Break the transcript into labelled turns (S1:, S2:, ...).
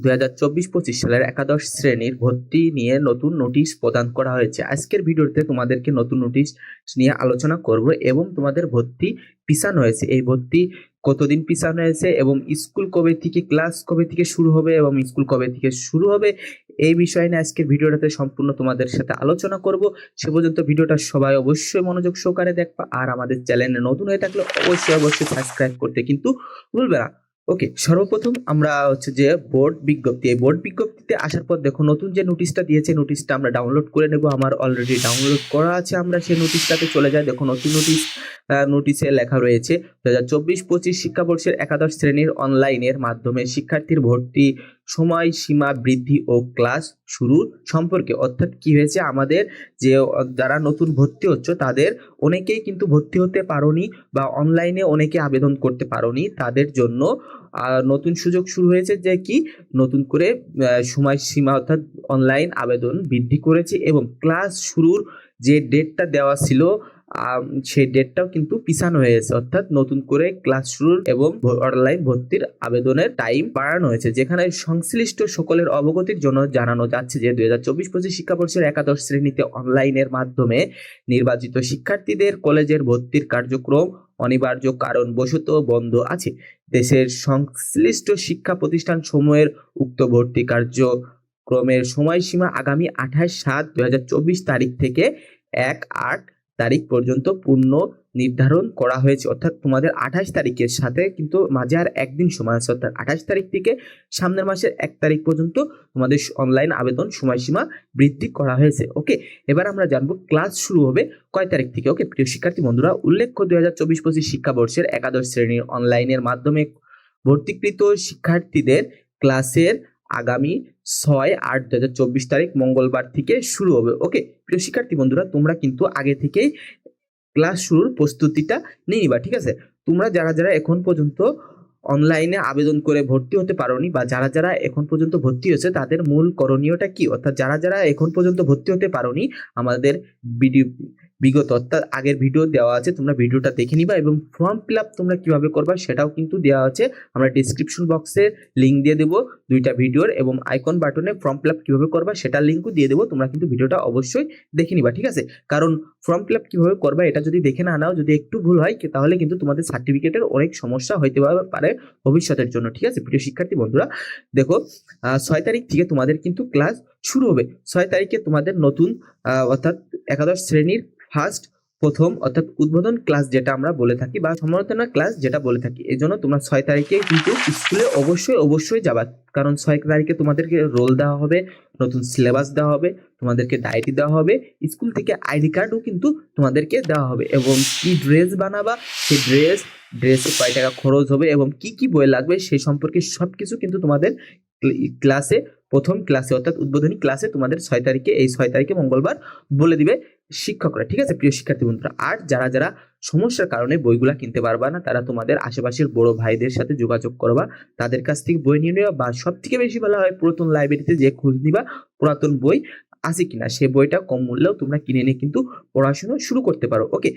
S1: দুই হাজার চব্বিশ পঁচিশ সালের একাদশ শ্রেণির ভর্তি নিয়ে নতুন নোটিশ প্রদান করা হয়েছে। আজকের ভিডিওতে তোমাদেরকে নতুন নোটিশ নিয়ে আলোচনা করব এবং তোমাদের ভর্তি পিছানো হয়েছে। এই ভর্তি কতদিন পিছানো হয়েছে এবং স্কুল কবে থেকে, ক্লাস কবে থেকে শুরু হবে এবং স্কুল কবে থেকে শুরু হবে, এই বিষয় নিয়ে আজকের ভিডিওটাতে সম্পূর্ণ তোমাদের সাথে আলোচনা করব। সে পর্যন্ত ভিডিওটা সবাই অবশ্যই মনোযোগ সহকারে দেখবা আর আমাদের চ্যানেলে নতুন হয়ে থাকলে অবশ্যই অবশ্যই সাবস্ক্রাইব করতে কিন্তু ভুলবে না। ওকে, সর্বপ্রথম আমরা হচ্ছে যে বোর্ড বিজ্ঞপ্তি, এই বোর্ড বিজ্ঞপ্তিতে আসার পর দেখো নতুন যে নোটিশটা দিয়েছে, নোটিশটা আমরা ডাউনলোড করে নেব। আমার অলরেডি ডাউনলোড করা আছে, আমরা সেই নোটিশটাতে চলে যাই। দেখো নতুন নোটিশ নোটিশে লেখা রয়েছে দু হাজার চব্বিশ পঁচিশ শিক্ষাবর্ষের একাদশ শ্রেণির অনলাইনের মাধ্যমে শিক্ষার্থীর ভর্তি সময়সীমা বৃদ্ধি ও ক্লাস শুরুর সম্পর্কে। অর্থাৎ কি হয়েছে? আমাদের যে যারা নতুন ভর্তি হচ্ছে, তাদের অনেকেই কিন্তু ভর্তি হতে পারোনি বা অনলাইনে অনেকে আবেদন করতে পারোনি। তাদের জন্য নতুন সুযোগ শুরু হয়েছে যে কি? নতুন করে সময়সীমা অর্থাৎ অনলাইন আবেদন বৃদ্ধি করেছে এবং ক্লাস শুরুর যে ডেটটা দেওয়া ছিল সেই ডেটটাও কিন্তু পিছানো হয়েছে। অর্থাৎ নতুন করে ক্লাস শুরুর এবং অনলাইন ভর্তির আবেদনের টাইম বাড়ানো হয়েছে, যেখানে সংশ্লিষ্ট সকলের অবগতির জন্য জানানো যাচ্ছে যে, দুই হাজার চব্বিশ পঁচিশ শিক্ষাবর্ষের একাদশ শ্রেণীতে অনলাইনের মাধ্যমে নির্বাচিত শিক্ষার্থীদের কলেজের ভর্তির কার্যক্রম অনিবার্য কারণ কারণবশত বন্ধ আছে। দেশের সংশ্লিষ্ট শিক্ষা প্রতিষ্ঠান সমূহের উক্ত ভর্তি কার্যক্রমের সময়সীমা আগামী আঠাশ সাত চব্বিশ তারিখ থেকে এক আট তারিখ পর্যন্ত পূর্ণ নির্ধারণ করা হয়েছে। অর্থাৎ তোমাদের আঠাশ তারিখের সাথে কিন্তু মাঝে আর একদিন সময় আছে। অর্থাৎ আঠাশ তারিখ থেকে সামনের মাসের এক তারিখ পর্যন্ত তোমাদের অনলাইন আবেদন সময়সীমা বৃদ্ধি করা হয়েছে। ওকে এবার আমরা জানব ক্লাস শুরু হবে কয় তারিখ থেকে। ওকে প্রিয় শিক্ষার্থী বন্ধুরা, উল্লেখ্য দুই হাজার চব্বিশ পঁচিশ শিক্ষাবর্ষের একাদশ শ্রেণির অনলাইনের মাধ্যমে ভর্তিকৃত শিক্ষার্থীদের ক্লাসের আগামী ছয় আট দু হাজার চব্বিশ তারিখ মঙ্গলবার থেকে শুরু হবে। ওকে? প্রিয় শিক্ষার্থী বন্ধুরা, তোমরা কিন্তু আগে থেকেই ক্লাস শুরুর প্রস্তুতিটা নিয়ে নিবা, ঠিক আছে? তোমরা যারা যারা এখন পর্যন্ত অনলাইনে আবেদন করে ভর্তি হতে পারোনি বা যারা যারা এখন পর্যন্ত ভর্তি হয়েছে, তাদের মূল করণীয়টা কি? অর্থাৎ যারা যারা এখন পর্যন্ত ভর্তি হতে পারোনি, আমাদের ভিডিও বিগত অর্থাৎ আগের ভিডিও দেওয়া আছে, তোমরা ভিডিওটা দেখে নিবা এবং ফর্ম ফিল আপ তোমরা কীভাবে করবা সেটাও কিন্তু দেওয়া আছে। আমরা ডিসক্রিপশন বক্সে লিঙ্ক দিয়ে দেবো দুইটা ভিডিওর এবং আইকন বাটনে ফর্ম ফিল আপ কীভাবে করবা সেটার লিঙ্কও দিয়ে দেবো, তোমরা কিন্তু ভিডিওটা অবশ্যই দেখে নিবা, ঠিক আছে? কারণ ফর্ম ফিল আপ কীভাবে করবা এটা যদি দেখে না নাও, যদি একটু ভুল হয়, তাহলে কিন্তু তোমাদের সার্টিফিকেটের অনেক সমস্যা হইতে পারে ভবিষ্যতের জন্য, ঠিক আছে? প্রিয় শিক্ষার্থী বন্ধুরা, দেখো ছয় তারিখ থেকে তোমাদের কিন্তু ক্লাস শুরু হবে। ছয় তারিখে তোমাদের নতুন অর্থাৎ একাদশ শ্রেণির ফার্স্ট প্রথম, অর্থাৎ উদ্বোধন ক্লাস যেটা আমরা বলে থাকি, বা সমালোচনা ক্লাস যেটা বলে থাকি। এই জন্য তোমরা ছয় তারিখে কিন্তু স্কুলে অবশ্যই অবশ্যই যাবা। কারণ ছয় তারিখে তোমাদেরকে রোল দেওয়া হবে, নতুন সিলেবাস দেওয়া হবে, তোমাদেরকে ডায়েরি দেওয়া হবে স্কুল থেকে আইডি কার্ডও কিন্তু তোমাদেরকে দেওয়া হবে। এবং কি ড্রেস বানাবা সেই ড্রেস ড্রেসে কয় টাকা খরচ হবে, এবং কি কি বই লাগবে সেই সম্পর্কে সব কিছু কিন্তু তোমাদের ক্লাসে প্রথম ক্লাসে, অর্থাৎ উদ্বোধনী ক্লাসে তোমাদের ছয় তারিখে, এই ছয় তারিখে মঙ্গলবার বলে দিবে শিক্ষকরা, ঠিক আছে? প্রিয় শিক্ষার্থী বন্ধুরা, আর যারা যারা সমস্যার কারণে বইগুলা কিনতে পারবা না, তারা তোমাদের আশেপাশের বড় ভাইদের সাথে যোগাযোগ করবা, তাদের কাছ থেকে বই নিয়ে নেওয়া, বা সব থেকে বেশি ভালো হয় পুরাতন লাইব্রেরিতে যে খোঁজ নিবা, পুরাতন বই আছে কিনা, সে বইটা কম মূল্যেও তোমরা কিনে নিয়ে কিন্তু পড়াশোনা শুরু করতে পারো। ওকে